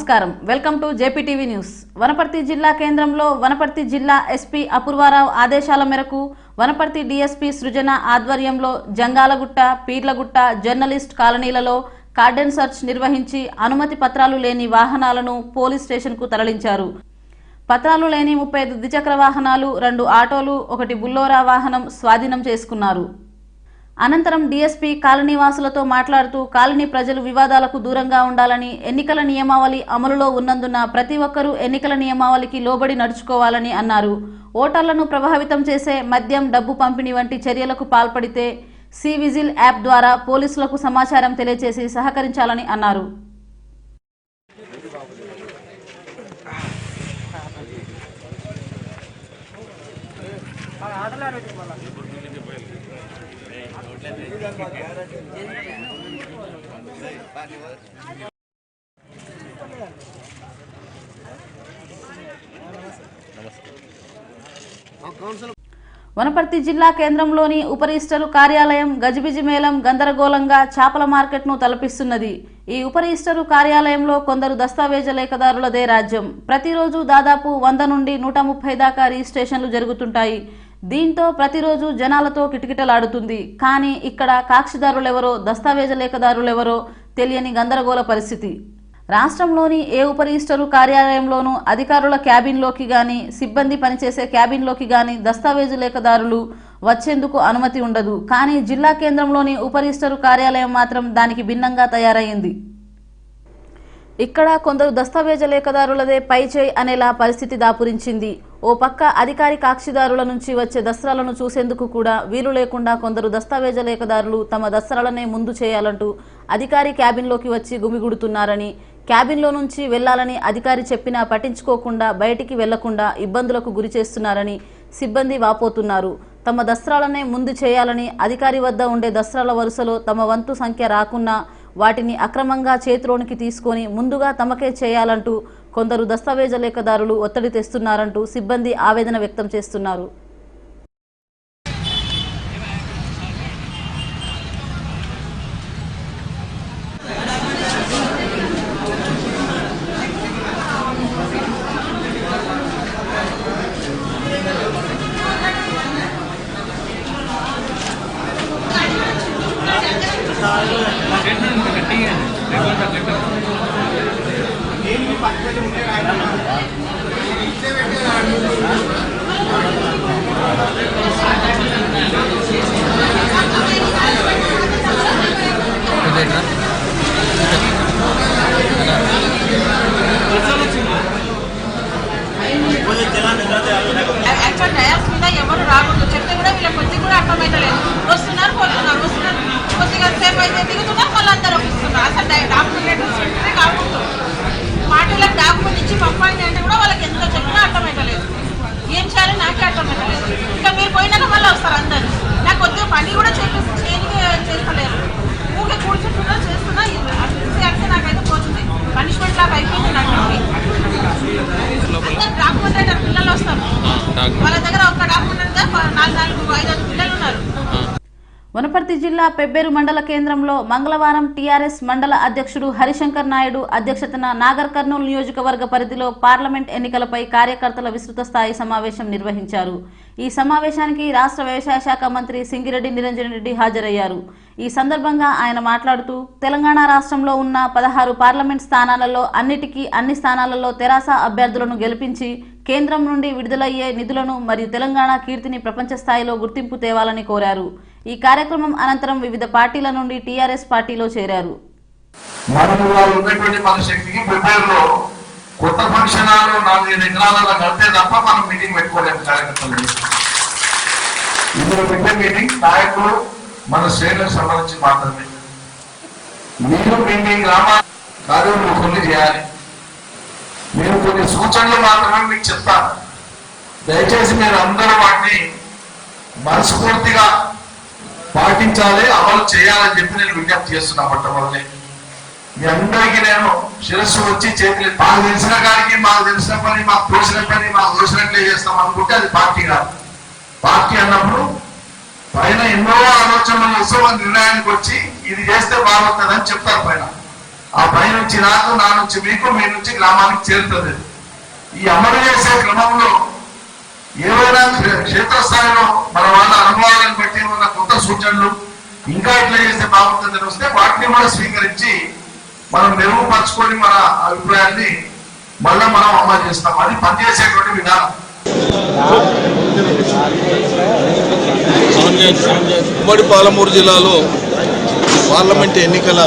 నమస్కారం. Welcome to JPTV news. Wanaparthy జిల్లా కేంద్రంలో వనపర్తి జిల్లా ఎస్పీ అపూర్వారావు ఆదేశాల మేరకు వనపర్తి డీఎస్పీ సృజన ఆధ్వర్యంలో జంగాలగుట్ట పీర్లగుట్ట జర్నలిస్ట్ కాలనీలలో కార్డెన్ సర్చ్ నిర్వహించి అనుమతి పత్రాలు లేని వాహనాలను పోలీస్ స్టేషన్కు తరలించారు. పత్రాలు లేని ముప్పై ఐదు ద్విచక్ర వాహనాలు రెండు ఆటోలు ఒకటి బుల్లోరా వాహనం స్వాధీనం చేసుకున్నారు. అనంతరం డీఎస్పీ కాలనీ వాసులతో మాట్లాడుతూ కాలనీ ప్రజలు వివాదాలకు దూరంగా ఉండాలని ఎన్నికల నియమావళి అమలులో ఉన్నందున ప్రతి ఒక్కరూ ఎన్నికల నియమావళికి లోబడి నడుచుకోవాలని అన్నారు. ఓటర్లను ప్రభావితం చేసే మద్యం డబ్బు పంపిణీ వంటి చర్యలకు పాల్పడితే సి విజిల్ యాప్ ద్వారా పోలీసులకు సమాచారం తెలియజేసి సహకరించాలని అన్నారు. వనపర్తి జిల్లా కేంద్రంలోని ఉప కార్యాలయం గజిబిజి మేళం గందరగోళంగా చేపల మార్కెట్ను తలపిస్తున్నది. ఈ ఉప కార్యాలయంలో కొందరు దస్తావేజ లేఖదారులదే రాజ్యం. ప్రతిరోజు దాదాపు వంద నుండి నూట ముప్పై దాకా రిజిస్ట్రేషన్లు జరుగుతుంటాయి. దీంతో ప్రతిరోజు జనాలతో కిటకిటలాడుతుంది. కానీ ఇక్కడ కాక్షిదారులెవరో దస్తావేజ లేఖదారులెవరో తెలియని గందరగోళ పరిస్థితి. రాష్ట్రంలోని ఏ ఉపరిష్టరు కార్యాలయంలోనూ అధికారుల క్యాబిన్లోకి గాని సిబ్బంది పనిచేసే క్యాబిన్లోకి గాని దస్తావేజు లేఖదారులు వచ్చేందుకు అనుమతి ఉండదు. కానీ జిల్లా కేంద్రంలోని ఉపరిష్టరు కార్యాలయం మాత్రం దానికి భిన్నంగా తయారైంది. ఇక్కడ కొందరు దస్తావేజ లేఖదారులదే పై చేయి అనేలా పరిస్థితి దాపురించింది. ఓ పక్క అధికారి కాక్షిదారుల నుంచి వచ్చే దసరాలను చూసేందుకు కూడా వీలు లేకుండా కొందరు దస్తావేజ లేఖదారులు తమ దసరాలనే ముందు చేయాలంటూ అధికారి క్యాబిన్లోకి వచ్చి గుమిగుడుతున్నారని క్యాబిన్లో నుంచి వెళ్ళాలని అధికారి చెప్పినా పట్టించుకోకుండా బయటికి వెళ్ళకుండా ఇబ్బందులకు గురి చేస్తున్నారని సిబ్బంది వాపోతున్నారు. తమ దసరాలనే ముందు చేయాలని అధికారి వద్ద ఉండే దసరాల వరుసలో తమ వంతు సంఖ్య రాకున్నా వాటిని అక్రమంగా చేతిలోనికి తీసుకొని ముందుగా తమకే చేయాలంటూ కొందరు దస్తావేజ లేఖదారులు ఒత్తిడి తెస్తున్నారంటూ సిబ్బంది ఆవేదన వ్యక్తం చేస్తున్నారు. యాక్చువల్ డయాస్ మీద ఎవరు రాకూడదు చెప్తే కూడా వీళ్ళకి కొద్ది కూడా అర్థమైతలేదు వస్తున్నారు పోతున్నారు వస్తున్నారు पत्रिका ते पैसे दिले तुला मला तर ऑफिस असा डायरेक्ट आपण వనపర్తి జిల్లా పెబ్బేరు మండల కేంద్రంలో మంగళవారం టీఆర్ఎస్ మండల అధ్యక్షుడు హరిశంకర్ నాయుడు అధ్యక్షతన నాగర్ కర్నూలు నియోజకవర్గ పరిధిలో పార్లమెంట్ ఎన్నికలపై కార్యకర్తల విస్తృత స్థాయి సమావేశం నిర్వహించారు. ఈ సమావేశానికి రాష్ట్ర వ్యవసాయ శాఖ మంత్రి సింగిరెడ్డి నిరంజన్ రెడ్డి హాజరయ్యారు. ఈ సందర్భంగా ఆయన మాట్లాడుతూ తెలంగాణ రాష్ట్రంలో ఉన్న పదహారు పార్లమెంట్ స్థానాలలో అన్నిటికీ అన్ని స్థానాలలో తెరాస అభ్యర్థులను గెలిపించి కేంద్రం నుండి విడుదలయ్యే నిధులను మరియు తెలంగాణ కీర్తిని ప్రపంచ స్థాయిలో గుర్తింపు తేవాలని కోరారు. ఈ కార్యక్రమం అనంతరం వివిధ పార్టీల నుండి టీఆర్ఎస్ పార్టీలో చేరారు. మనకు కొత్త ఫంక్షన్ హాల్ నాలుగైదు ఎకరాలలో కడితే తప్ప మనం మీటింగ్ పెట్టుకోలేము కార్యకర్తలు. ఇందులో పెట్టే మీటింగ్ నాయకులు మన శ్రేణులకు సంబంధించి మాత్రమే. మీరు మీ మీ గ్రామ కార్యక్రమాలు కొన్ని చేయాలి. నేను కొన్ని సూచనలు మాత్రమే మీకు చెప్తాను. దయచేసి మీరు అందరూ వాటిని మనస్ఫూర్తిగా పాటించాలి అమలు చేయాలని చెప్పి నేను విజ్ఞప్తి చేస్తున్నా మొట్టమొదటి. మీ అందరికీ నేను శిరస్సు వచ్చి చేతులు మాకు తెలిసిన కాడికి మాకు తెలిసిన పని మాకు తోసిన పని మాకు తోసినట్లే చేస్తాం అనుకుంటే అది పార్టీ కాదు. పార్టీ అన్నప్పుడు పైన ఎన్నో ఆలోచనలు వస్తూ నిర్ణయానికి వచ్చి ఇది చేస్తే బాగుంటుందని చెప్తారు పైన. ఆ పై నుంచి నాకు నా నుంచి మీకు మీ నుంచి గ్రామానికి చేరుతుంది. ఈ అమలు చేసే క్రమంలో ఏమైనా క్షేత్రస్థాయిలో మన వాళ్ళ అనుభవాలను బట్టి ఉన్న కొత్త సూచనలు ఇంకా ఎట్లా చేస్తే బాగుంటుందని వస్తే వాటిని కూడా స్వీకరించి మనం మెరుగుపరచుకొని మన అభిప్రాయాన్ని మళ్ళీ మనం అమలు చేస్తాం. అది పనిచేసేటువంటి విధానం. ఉమ్మడి పాలమూరు జిల్లాలో పార్లమెంట్ ఎన్నికల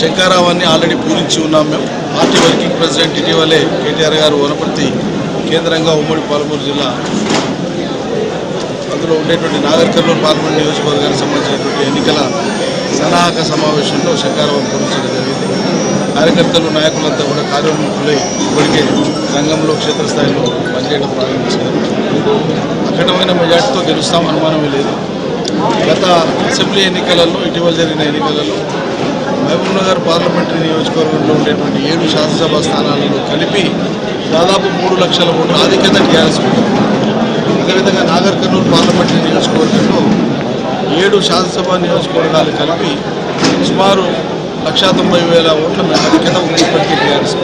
శంకారావాన్ని ఆల్రెడీ పూరించి ఉన్నాం మేము. పార్టీ వర్కింగ్ ప్రెసిడెంట్ ఇటీవలే కేటీఆర్ గారు వనపర్తి కేంద్రంగా ఉమ్మడి పాలమూరు జిల్లా. అందులో ఉండేటువంటి నాగర్ కర్నూలు పార్లమెంట్ నియోజకవర్గానికి సంబంధించినటువంటి ఎన్నికల సన్నాహక సమావేశంలో శంకారం పూరించడం జరిగింది. కార్యకర్తలు నాయకులంతా కూడా కార్యోన్ముఖులై ఇప్పటికే రంగంలో క్షేత్రస్థాయిలో పనిచేయడం ప్రారంభించారు. అఖండమైన మెజార్టీతో గెలుస్తాం అనుమానమే లేదు. గత అసెంబ్లీ ఎన్నికలలో ఇటీవల జరిగిన ఎన్నికలలో మహబూబ్నగర్ పార్లమెంటరీ నియోజకవర్గంలో ఉండేటువంటి ఏడు శాసనసభ స్థానాలను కలిపి దాదాపు మూడు లక్షల ఓట్ల ఆధిక్యత టీఆర్ఎస్ అదేవిధంగా నాగర్ కర్నూలు పార్లమెంటరీ నియోజకవర్గంలో ఏడు శాసనసభ నియోజకవర్గాలు కలిపి సుమారు లక్షా తొంభై వేల ఓట్ల ఆధిక్యత ఉంది ఇప్పటికీ టీఆర్ఎస్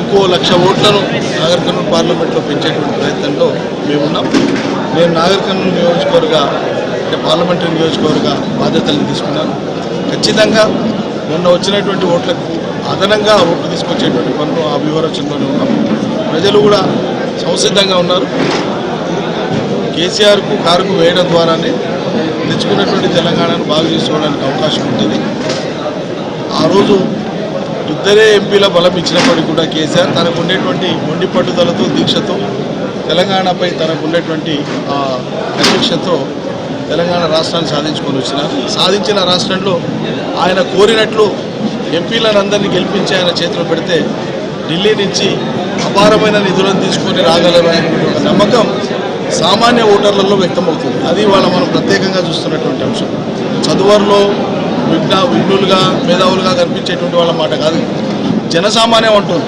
ఇంకో లక్ష ఓట్లను నాగర్ కర్నూలు పార్లమెంట్లో పెంచేటువంటి ప్రయత్నంలో మేమున్నాం నేను నాగర్ కర్నూలు నియోజకవర్గ అంటే పార్లమెంటరీ నియోజకవర్గ బాధ్యతలను తీసుకున్నాను. ఖచ్చితంగా మొన్న వచ్చినటువంటి ఓట్లకు అదనంగా ఓట్లు తీసుకొచ్చేటువంటి పనులు ఆ వ్యూహరచనలోనే ఉన్నాం. ప్రజలు కూడా సంసిద్ధంగా ఉన్నారు. కేసీఆర్కు కారుకు వేయడం ద్వారానే తెచ్చుకున్నటువంటి తెలంగాణను బాగు చేసుకోవడానికి అవకాశం ఉంటుంది. ఆ రోజు ఇద్దరే ఎంపీల బలం ఇచ్చినప్పటికీ కూడా కేసీఆర్ తనకు ఉండేటువంటి మొండి పట్టుదలతో దీక్షతో తెలంగాణపై తనకు ఉండేటువంటి ఆ కన్విక్షన్తో తెలంగాణ రాష్ట్రాన్ని సాధించుకొని వచ్చినారు. సాధించిన రాష్ట్రంలో ఆయన కోరినట్లు ఎంపీలను అందరినీ గెలిపించి ఆయన చేతిలో పెడితే ఢిల్లీ నుంచి అపారమైన నిధులను తీసుకొని రాగలరనేటువంటి నమ్మకం సామాన్య ఓటర్లలో వ్యక్తమవుతుంది. అది వాళ్ళ మనం ప్రత్యేకంగా చూస్తున్నటువంటి అంశం. చదువర్లో విఘ్న విఘ్నులుగా మేధావులుగా కనిపించేటువంటి వాళ్ళ మాట కాదు. జనసామాన్యం అంటుంది.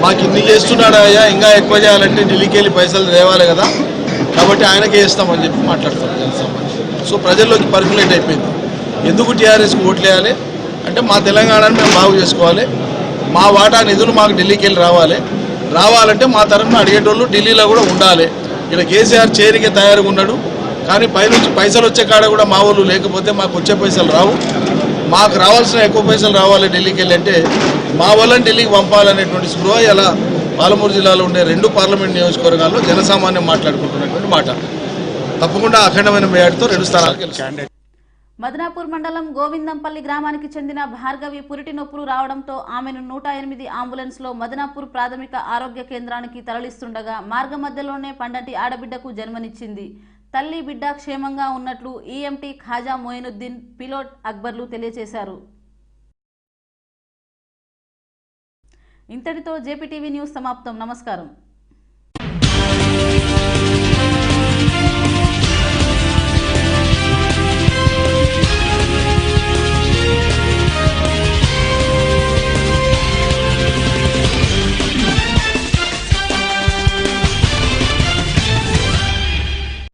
మాకు ఇన్ని చేస్తున్నాడు అయ్యా? ఇంకా ఎక్కువ చేయాలంటే ఢిల్లీకి వెళ్ళి పైసలు తేవాలి కదా. కాబట్టి ఆయనకే ఇస్తామని చెప్పి మాట్లాడతారు జనసామాన్యం. సో ప్రజల్లోకి పర్కులేట్ అయిపోయింది ఎందుకు టీఆర్ఎస్కి ఓట్లు వేయాలి అంటే మా తెలంగాణను మేము బాగు చేసుకోవాలి. మా వాటా నిధులు మాకు ఢిల్లీకి వెళ్ళి రావాలి. రావాలంటే మా తరఫున అడిగేటోళ్ళు ఢిల్లీలో కూడా ఉండాలి. ఇక్కడ కేసీఆర్ చేరికే తయారుగా ఉన్నాడు. కానీ పైనుంచి పైసలు వచ్చే కాడ కూడా మా వాళ్ళు లేకపోతే మాకు వచ్చే పైసలు రావు. మాకు రావాల్సిన ఎక్కువ పైసలు రావాలి ఢిల్లీకి వెళ్ళి అంటే మా వాళ్ళని ఢిల్లీకి పంపాలనేటువంటి స్పృహ ఇలా పాలమూరు జిల్లాలో ఉండే రెండు పార్లమెంట్ నియోజకవర్గాల్లో జనసామాన్యం మాట్లాడుకుంటున్నటువంటి మాట. తప్పకుండా అఖండమైన మేయాడితో రెండు స్థానాలు గెలుస్తాం. మదనాపూర్ మండలం గోవిందంపల్లి గ్రామానికి చెందిన భార్గవి పురిటి నొప్పులు రావడంతో ఆమెను నూట ఎనిమిది అంబులెన్స్లో మదనాపూర్ ప్రాథమిక ఆరోగ్య కేంద్రానికి తరలిస్తుండగా మార్గ మధ్యలోనే పండటి ఆడబిడ్డకు జన్మనిచ్చింది. తల్లి బిడ్డ క్షేమంగా ఉన్నట్లు ఈఎంటీ ఖాజా మొయినుద్దీన్ పిలోట్ అక్బర్లు తెలియజేశారు. ఇంతటితో జేపీటీవీ న్యూస్ సమాప్తం. నమస్కారం.